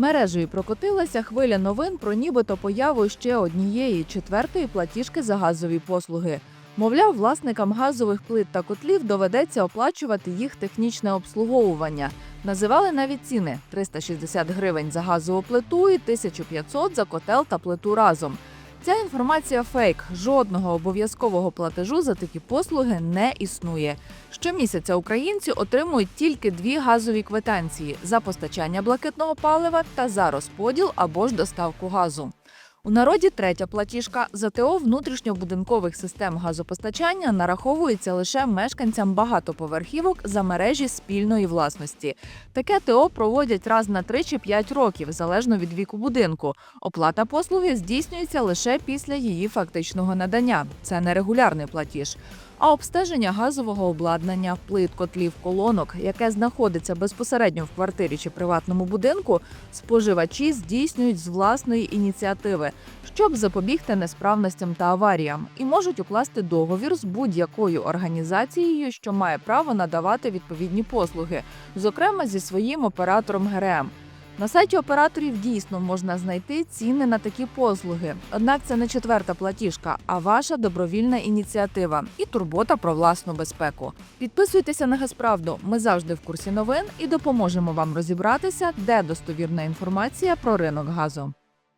Мережею прокотилася хвиля новин про нібито появу ще однієї четвертої платіжки за газові послуги. Мовляв, власникам газових плит та котлів доведеться оплачувати їх технічне обслуговування. Називали навіть ціни 360 гривень за газову плиту і 1500 за котел та плиту разом. Ця інформація фейк. Жодного обов'язкового платежу за такі послуги не існує. Щомісяця українці отримують тільки дві газові квитанції за постачання блакитного палива та за розподіл або ж доставку газу. У народі третя платіжка за ТО внутрішньобудинкових систем газопостачання нараховується лише мешканцям багатоповерхівок за мережі спільної власності. Таке ТО проводять раз на 3 чи 5 років, залежно від віку будинку. Оплата послуги здійснюється лише після її фактичного надання. Це нерегулярний платіж. А обстеження газового обладнання, плит, котлів, колонок, яке знаходиться безпосередньо в квартирі чи приватному будинку, споживачі здійснюють з власної ініціативи, щоб запобігти несправностям та аваріям, і можуть укласти договір з будь-якою організацією, що має право надавати відповідні послуги, зокрема зі своїм оператором ГРМ. На сайті операторів дійсно можна знайти ціни на такі послуги. Однак це не четверта платіжка, а ваша добровільна ініціатива і турбота про власну безпеку. Підписуйтеся на Газправду. Ми завжди в курсі новин і допоможемо вам розібратися, де достовірна інформація про ринок газу.